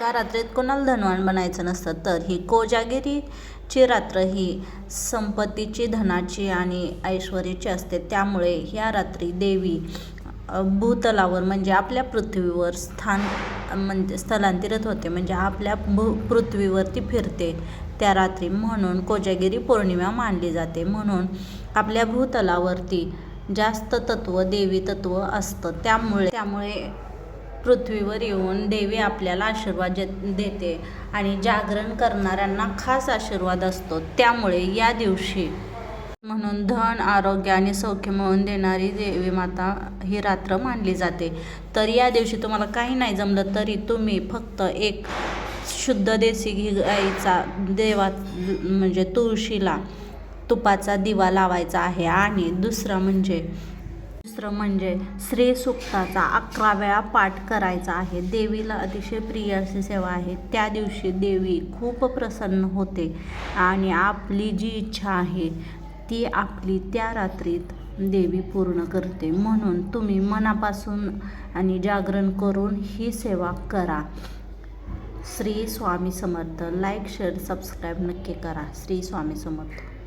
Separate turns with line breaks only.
का रात्रीत कोणाला धनवान बनायचं नसतं तर ही कोजागिरीची रात्र ही संपत्तीची धनाची आणि ऐश्वर्याची असते. त्यामुळे ह्या रात्री देवी भूतलावर म्हणजे आपल्या पृथ्वीवर स्थान म्हणजे स्थलांतरित होते म्हणजे आपल्या भू पृथ्वीवरती फिरते त्या रात्री. म्हणून कोजागिरी पौर्णिमा मानली जाते. म्हणून आपल्या भूतलावरती जास्त तत्व देवी तत्व असतं. त्यामुळे त्यामुळे पृथ्वीवर येऊन देवी आपल्याला आशीर्वाद देते आणि जागरण करणाऱ्यांना खास आशीर्वाद असतो. त्यामुळे या दिवशी म्हणून धन आरोग्य आणि सौख्य मिळवून देणारी देवी माता ही रात्र मानली जाते. तर या दिवशी तुम्हाला काही नाही जमलं तरी तुम्ही फक्त एक शुद्ध देसी घी गाईचा देवा म्हणजे तुळशीला तुपाचा दिवा लावायचा आहे. आणि दुसरा म्हणजे दुसरं म्हणजे श्री सुक्ताचा अकरा वेळा पाठ करायचा आहे. देवीला अतिशय प्रिय अशी सेवा आहे. त्या दिवशी देवी खूप प्रसन्न होते आणि आपली जी इच्छा आहे ती आपली त्या रात्रीत देवी पूर्ण करते. म्हणून तुम्ही मनापासून आणि जागरण करून ही सेवा करा. Shri Swami Samarth. Like share subscribe नक्की करा. श्री स्वामी समर्थ.